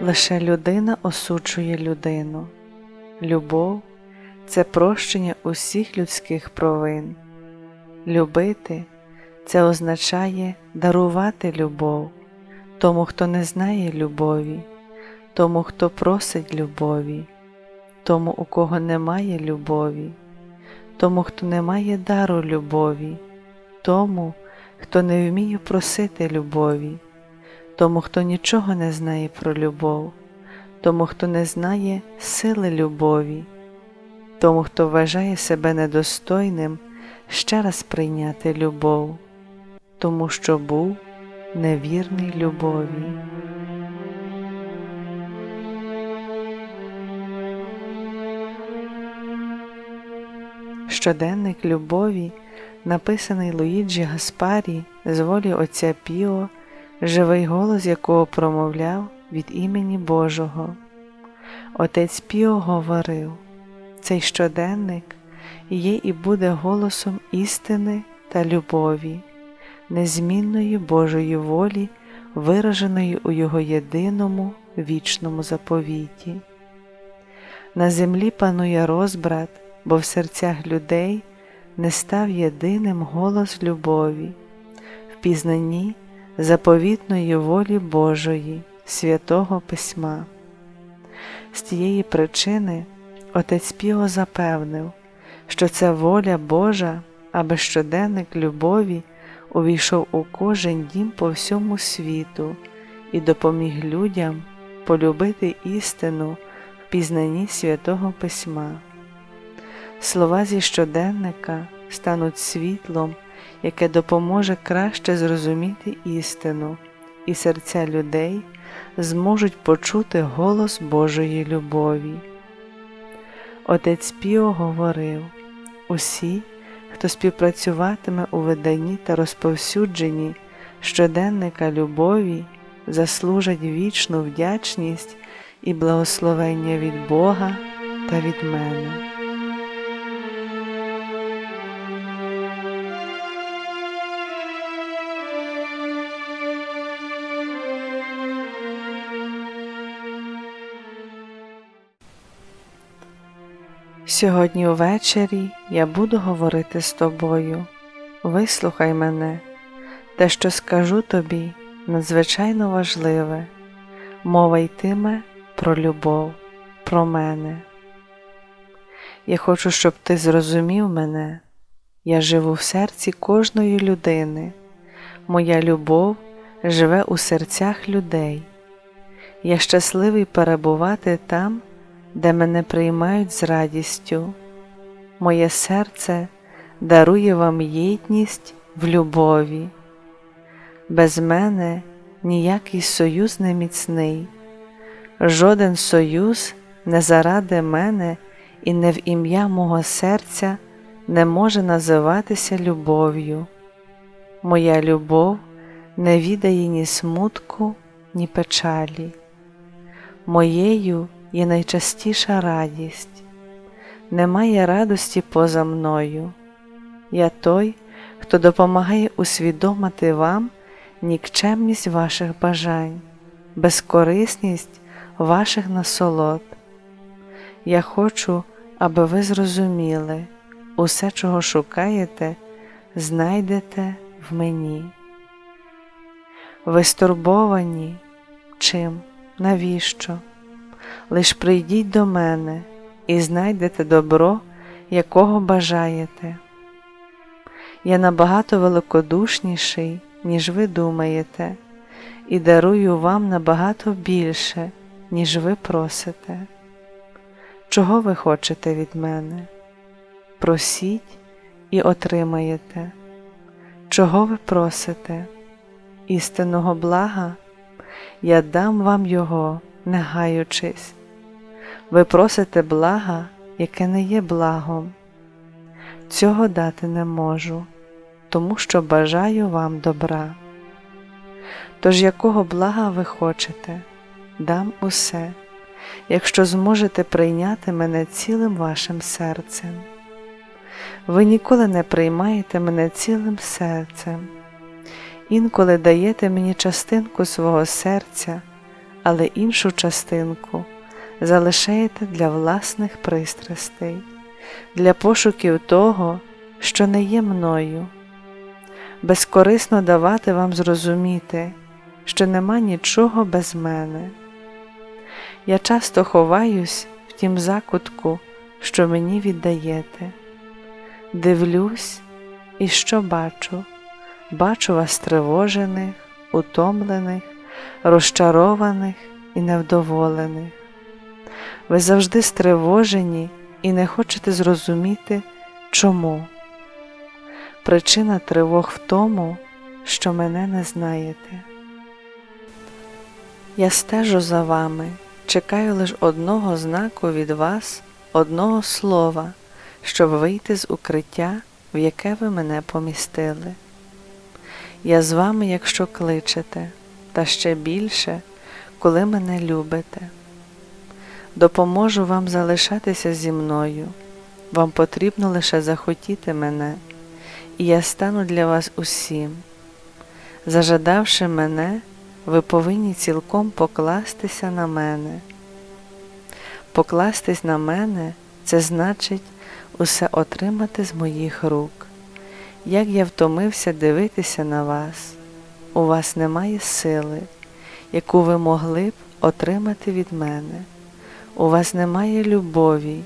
Лише людина осуджує людину. Любов це прощення усіх людських провин. Любити це означає дарувати любов тому, хто не знає любові, тому, хто просить любові, тому, у кого немає любові, тому, хто не має дару любові, тому, хто не вміє просити любові, тому, хто нічого не знає про любов, тому, хто не знає сили любові, тому, хто вважає себе недостойним ще раз прийняти любов, тому що був невірний любові. Щоденник любові, написаний Луїджі Гаспарі з волі Отця Піо, живий голос якого промовляв від імені Божого. Отець Піо говорив, цей щоденник є і буде голосом істини та любові, незмінної Божої волі, вираженої у Його єдиному вічному заповіті. На землі панує розбрат, бо в серцях людей не став єдиним голос любові, в пізнанні заповітної волі Божої, святого Письма. З тієї причини Отець Піо запевнив, що це воля Божа, аби щоденник любові увійшов у кожен дім по всьому світу і допоміг людям полюбити істину в пізнанні святого Письма. Слова зі щоденника стануть світлом, яке допоможе краще зрозуміти істину, і серця людей зможуть почути голос Божої любові. Отець Піо говорив усі, хто співпрацюватиме у виданні та розповсюдженні щоденника любові, заслужать вічну вдячність і благословення від Бога та від мене. Сьогодні увечері я буду говорити з тобою. Вислухай мене, те, що скажу тобі, надзвичайно важливе. Мова йтиме про любов, про мене. Я хочу, щоб ти зрозумів мене. Я живу в серці кожної людини. Моя любов живе у серцях людей. Я щасливий перебувати там де мене приймають з радістю. Моє серце дарує вам єдність в любові. Без мене ніякий союз не міцний, жоден союз не заради мене і не в ім'я мого серця не може називатися любов'ю. Моя любов не відає ні смутку, ні печалі. Моєю є найчастіша радість. Немає радості поза мною. Я той, хто допомагає усвідомити вам нікчемність ваших бажань, безкорисність ваших насолод. Я хочу, аби ви зрозуміли, усе, чого шукаєте, знайдете в мені. Ви стурбовані чим, навіщо? Лиш прийдіть до мене і знайдете добро, якого бажаєте. Я набагато великодушніший, ніж ви думаєте, і дарую вам набагато більше, ніж ви просите. Чого ви хочете від мене? Просіть і отримаєте. Чого ви просите? Істинного блага? Я дам вам його не гаючись. Ви просите блага, яке не є благом. Цього дати не можу, тому що бажаю вам добра. Тож якого блага ви хочете, дам усе, якщо зможете прийняти мене цілим вашим серцем. Ви ніколи не приймаєте мене цілим серцем, інколи даєте мені частинку свого серця але іншу частинку залишаєте для власних пристрастей, для пошуків того, що не є мною, безкорисно давати вам зрозуміти, що нема нічого без мене. Я часто ховаюсь в тім закутку, що мені віддаєте, дивлюсь і що бачу, бачу вас тривожених, утомлених, розчарованих і невдоволених. Ви завжди стривожені і не хочете зрозуміти, чому. Причина тривог в тому, що мене не знаєте. Я стежу за вами, чекаю лише одного знаку від вас, одного слова, щоб вийти з укриття, в яке ви мене помістили. Я з вами, якщо кличете, та ще більше, коли мене любите. Допоможу вам залишатися зі мною, вам потрібно лише захотіти мене, і я стану для вас усім. Зажадавши мене, ви повинні цілком покластися на мене. Покластись на мене це значить усе отримати з моїх рук. Як я втомився дивитися на вас, у вас немає сили, яку ви могли б отримати від мене. У вас немає любові,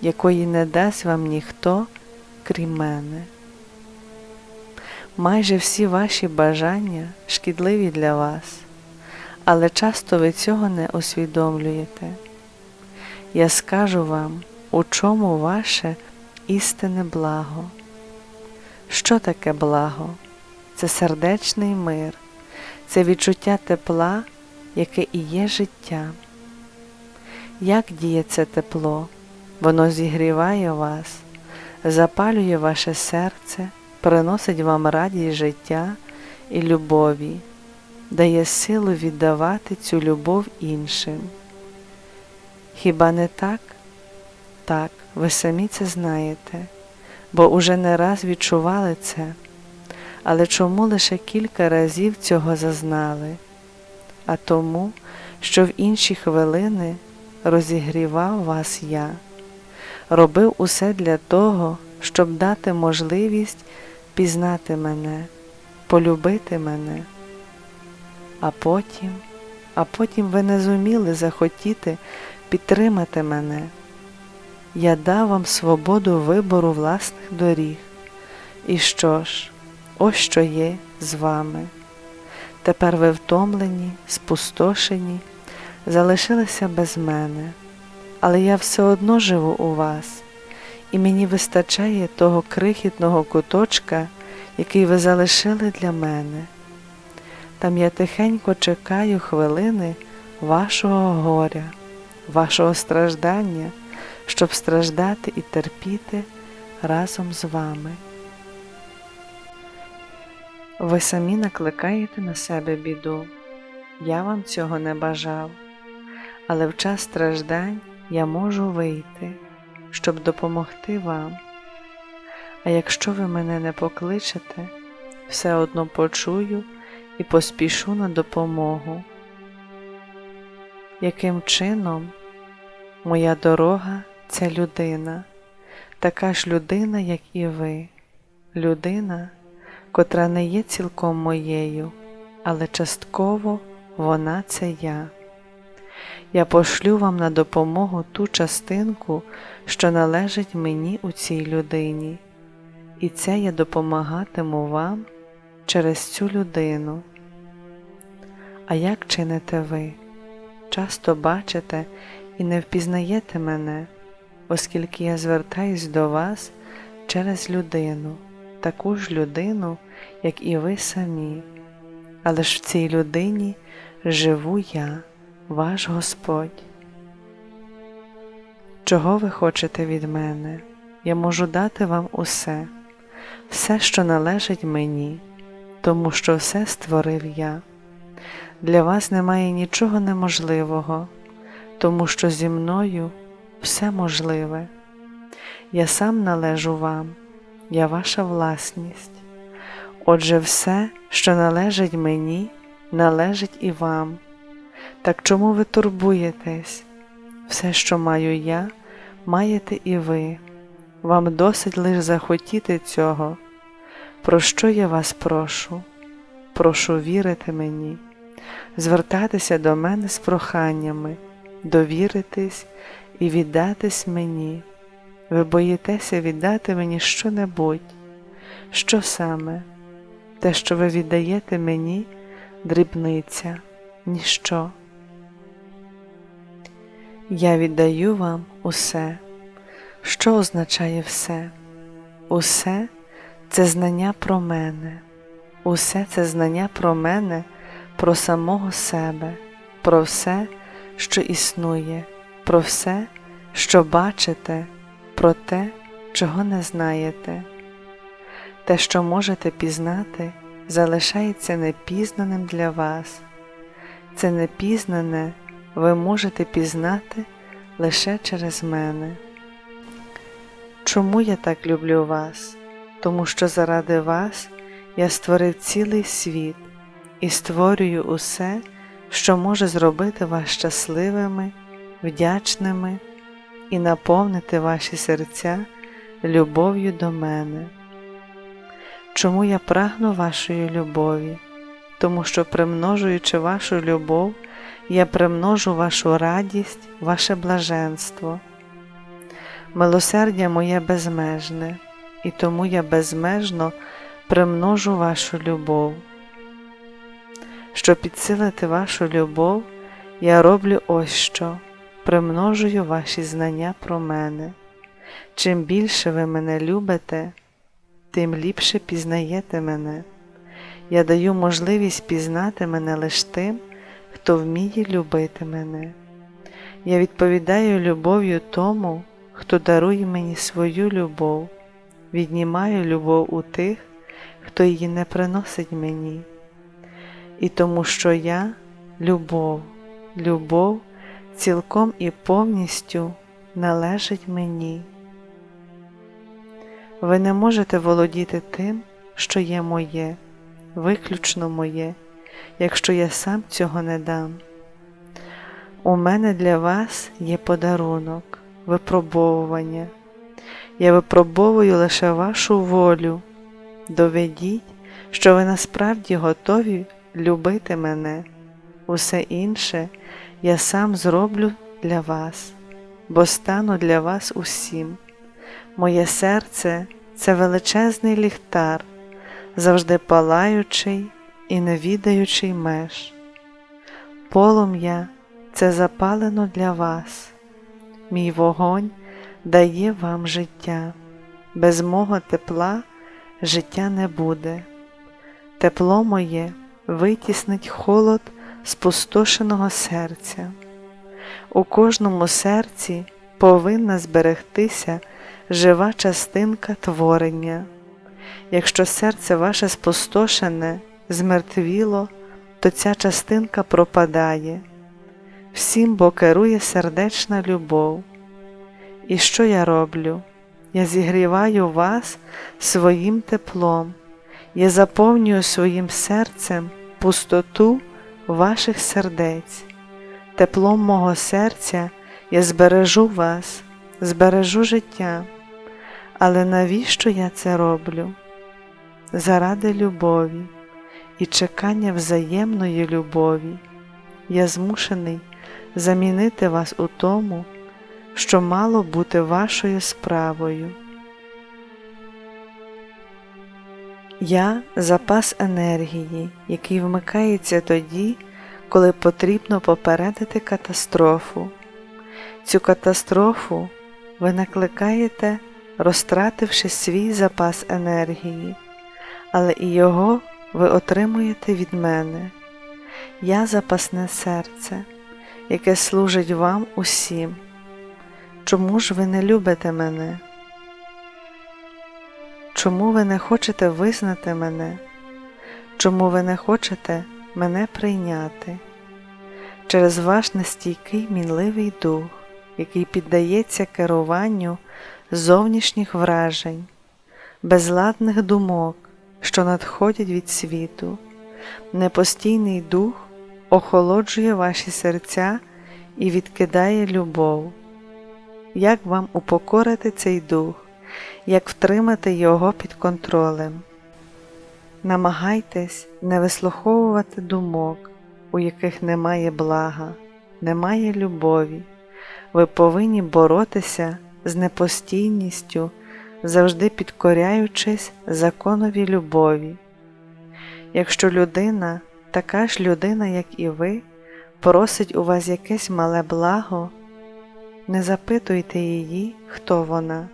якої не дасть вам ніхто, крім мене. Майже всі ваші бажання шкідливі для вас, але часто ви цього не усвідомлюєте. Я скажу вам, у чому ваше істинне благо. Що таке благо? Це сердечний мир, це відчуття тепла, яке і є життя. Як діє це тепло? Воно зігріває вас, запалює ваше серце, приносить вам радість життя і любові, дає силу віддавати цю любов іншим. Хіба не так? Так, ви самі це знаєте, бо уже не раз відчували це, але чому лише кілька разів цього зазнали? А тому, що в інші хвилини розігрівав вас я, робив усе для того, щоб дати можливість пізнати мене, полюбити мене. А потім, а потім ви не зуміли захотіти підтримати мене. Я дав вам свободу вибору власних доріг. І що ж, ось що є з вами. Тепер ви втомлені, спустошені залишилися без мене, але я все одно живу у вас, і мені вистачає того крихітного куточка, який ви залишили для мене. Там я тихенько чекаю хвилини вашого горя, вашого страждання, щоб страждати і терпіти разом з вами. Ви самі накликаєте на себе біду, я вам цього не бажав. Але в час страждань я можу вийти, щоб допомогти вам. А якщо ви мене не покличете, все одно почую і поспішу на допомогу. Яким чином? Моя дорога це людина, така ж людина, як і ви, людина, котра не є цілком моєю, але частково вона це я я пошлю вам на допомогу ту частинку, що належить мені у цій людині, і це я допомагатиму вам через цю людину. А як чините ви? Часто бачите і не впізнаєте мене, оскільки я звертаюсь до вас через людину, таку ж людину, як і ви самі, але ж в цій людині живу я ваш Господь. Чого ви хочете від мене? Я можу дати вам усе, все, що належить мені, тому що все створив я. Для вас немає нічого неможливого, тому що зі мною все можливе. Я сам належу вам, я ваша власність. Отже, все, що належить мені, належить і вам Так чому ви турбуєтесь? Все, що маю я, маєте і ви. Вам досить лише захотіти цього. Про що я вас прошу? Прошу вірити мені, звертатися до мене з проханнями, довіритись і віддатись мені. Ви боїтеся віддати мені що-небудь. Що саме? Те, що ви віддаєте мені, дрібниця, ніщо. Я віддаю вам усе. Що означає все? Усе це знання про мене, усе це знання про мене, про самого себе, про все, що існує, про все, що бачите, про те, чого не знаєте. Те, що можете пізнати, залишається непізнаним для вас. Це непізнане ви можете пізнати лише через мене. Чому я так люблю вас? Тому що заради вас я створив цілий світ і створюю усе, що може зробити вас щасливими, вдячними і наповнити ваші серця любов'ю до мене. Чому я прагну вашої любові? Тому що, примножуючи вашу любов, я примножу вашу радість, ваше блаженство. Милосердя моє безмежне, і тому я безмежно примножу вашу любов. Щоб підсилити вашу любов, я роблю ось що, примножую ваші знання про мене. Чим більше ви мене любите, тим ліпше пізнаєте мене. Я даю можливість пізнати мене лише тим, хто вміє любити мене. Я відповідаю любов'ю тому, хто дарує мені свою любов, віднімаю любов у тих, хто її не приносить мені. І тому, що я любов, любов цілком і повністю належить мені. Ви не можете володіти тим, що є моє, виключно моє, якщо я сам цього не дам. У мене для вас є подарунок, випробовування. Я випробовую лише вашу волю. Доведіть, що ви насправді готові любити мене. Усе інше я сам зроблю для вас, бо стану для вас усім. Моє серце це величезний ліхтар, завжди палаючий і не відаючий меж. Полум'я це запалено для вас, мій вогонь дає вам життя, без мого тепла життя не буде. Тепло моє витіснить холод спустошеного серця. У кожному серці повинна зберегтися жива частинка творення. Якщо серце ваше спустошене, змертвіло, то ця частинка пропадає, всім бо керує сердечна любов. І що я роблю? Я зігріваю вас своїм теплом, я заповнюю своїм серцем пустоту ваших сердець, теплом мого серця я збережу вас, збережу життя. Але навіщо я це роблю? Заради любові і чекання взаємної любові я змушений замінити вас у тому, що мало бути вашою справою. Я запас енергії, який вмикається тоді, коли потрібно попередити катастрофу. Цю катастрофу ви накликаєте, розтративши свій запас енергії, але і його ви отримуєте від мене. Я запасне серце, яке служить вам усім. Чому ж ви не любите мене? Чому ви не хочете визнати мене? Чому ви не хочете мене прийняти? Через ваш нестійкий мінливий дух, який піддається керуванню зовнішніх вражень, безладних думок, що надходять від світу, непостійний дух охолоджує ваші серця і відкидає любов. Як вам упокорити цей дух, як втримати його під контролем? Намагайтесь не вислуховувати думок, у яких немає блага, немає любові. Ви повинні боротися з непостійністю, завжди підкоряючись законові любові. Якщо людина, така ж людина, як і ви, просить у вас якесь мале благо, не запитуйте її, хто вона,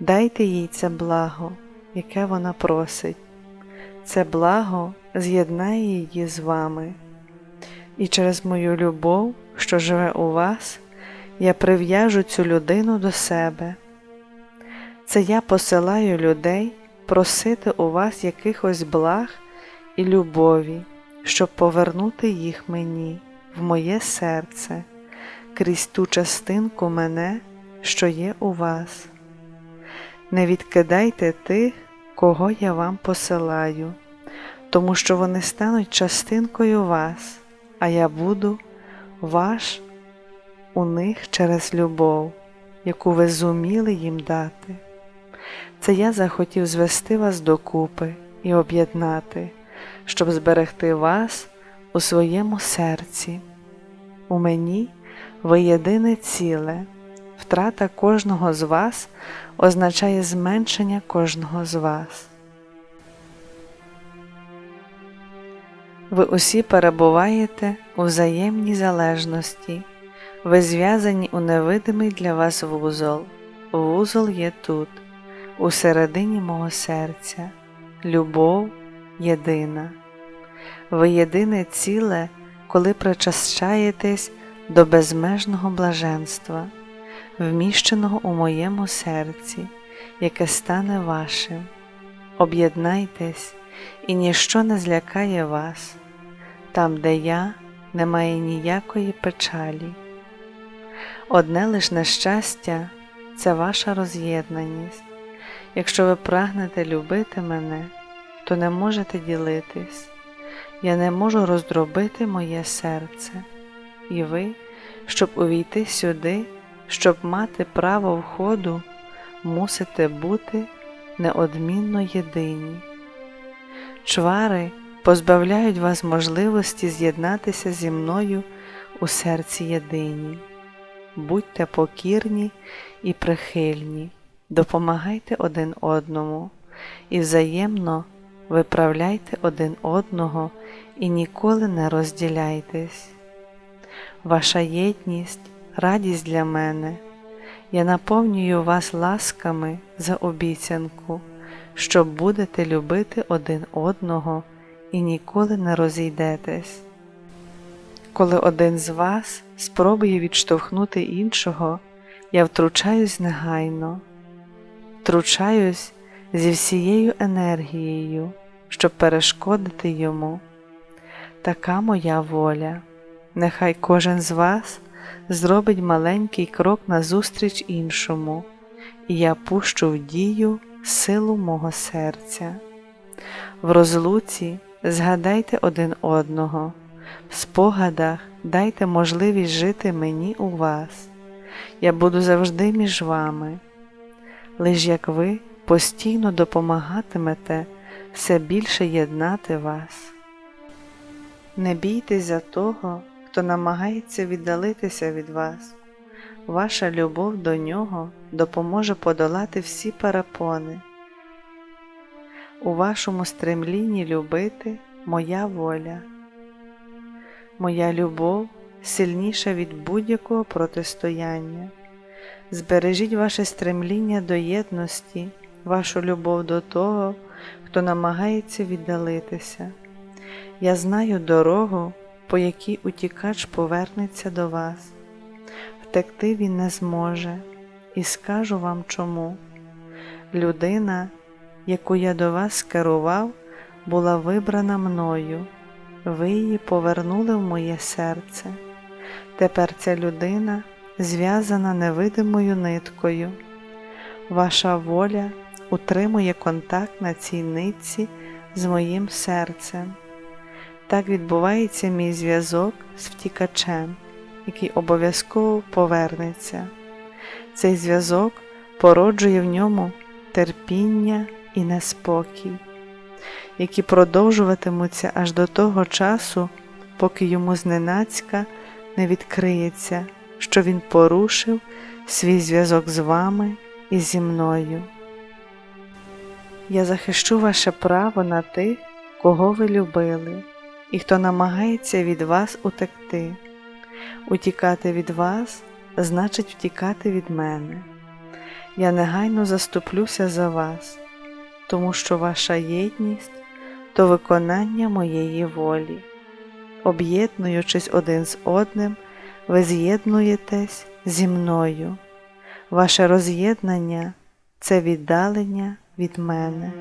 дайте їй це благо, яке вона просить. Це благо з'єднає її з вами. І через мою любов, що живе у вас, я прив'яжу цю людину до себе. Це я посилаю людей просити у вас якихось благ і любові, щоб повернути їх мені, в моє серце, крізь ту частинку мене, що є у вас. Не відкидайте тих, кого я вам посилаю, тому що вони стануть частинкою вас, а я буду ваш у них через любов, яку ви зуміли їм дати. Це я захотів звести вас докупи і об'єднати, щоб зберегти вас у своєму серці. У мені ви єдине ціле, втрата кожного з вас означає зменшення кожного з вас. Ви усі перебуваєте у взаємній залежності, ви зв'язані у невидимий для вас вузол. Вузол є тут, у середині мого серця, любов єдина. Ви єдине ціле, коли причащаєтесь до безмежного блаженства, вміщеного у моєму серці, яке стане вашим. Об'єднайтесь, і ніщо не злякає вас, там, де я, немає ніякої печалі. Одне лиш нещастя це ваша роз'єднаність. Якщо ви прагнете любити мене, то не можете ділитись. Я не можу роздробити моє серце, і ви, щоб увійти сюди, щоб мати право входу, мусите бути неодмінно єдині. Чвари позбавляють вас можливості з'єднатися зі мною у серці єдині. Будьте покірні і прихильні, допомагайте один одному і взаємно виправляйте один одного і ніколи не розділяйтесь. Ваша єдність, радість для мене. Я наповнюю вас ласками за обіцянку, що будете любити один одного і ніколи не розійдетесь. Коли один з вас спробує відштовхнути іншого, я втручаюсь негайно, втручаюсь зі всією енергією, щоб перешкодити йому. Така моя воля. Нехай кожен з вас зробить маленький крок назустріч іншому, і я пущу в дію силу мого серця. В розлуці згадайте один одного, в спогадах дайте можливість жити мені у вас. Я буду завжди між вами, лиш як ви постійно допомагатимете все більше єднати вас. Не бійтесь за того, хто намагається віддалитися від вас. Ваша любов до нього допоможе подолати всі перепони. У вашому стремлінні любити моя воля. Моя любов сильніша від будь-якого протистояння. Збережіть ваше стремління до єдності, вашу любов до того, хто намагається віддалитися. Я знаю дорогу, по якій утікач повернеться до вас. Втекти він не зможе, і скажу вам чому. Людина, яку я до вас скерував, була вибрана мною, ви її повернули в моє серце. Тепер ця людина зв'язана невидимою ниткою. Ваша воля утримує контакт на цій нитці з моїм серцем. Так відбувається мій зв'язок з втікачем, який обов'язково повернеться. Цей зв'язок породжує в ньому терпіння і неспокій, які продовжуватимуться аж до того часу, поки йому зненацька не відкриється, що він порушив свій зв'язок з вами і зі мною. Я захищу ваше право на тих, кого ви любили, і хто намагається від вас утекти. Утікати від вас значить втікати від мене. Я негайно заступлюся за вас, тому що ваша єдність то виконання моєї волі. Об'єднуючись один з одним, ви з'єднуєтесь зі мною. Ваше роз'єднання це віддалення від мене.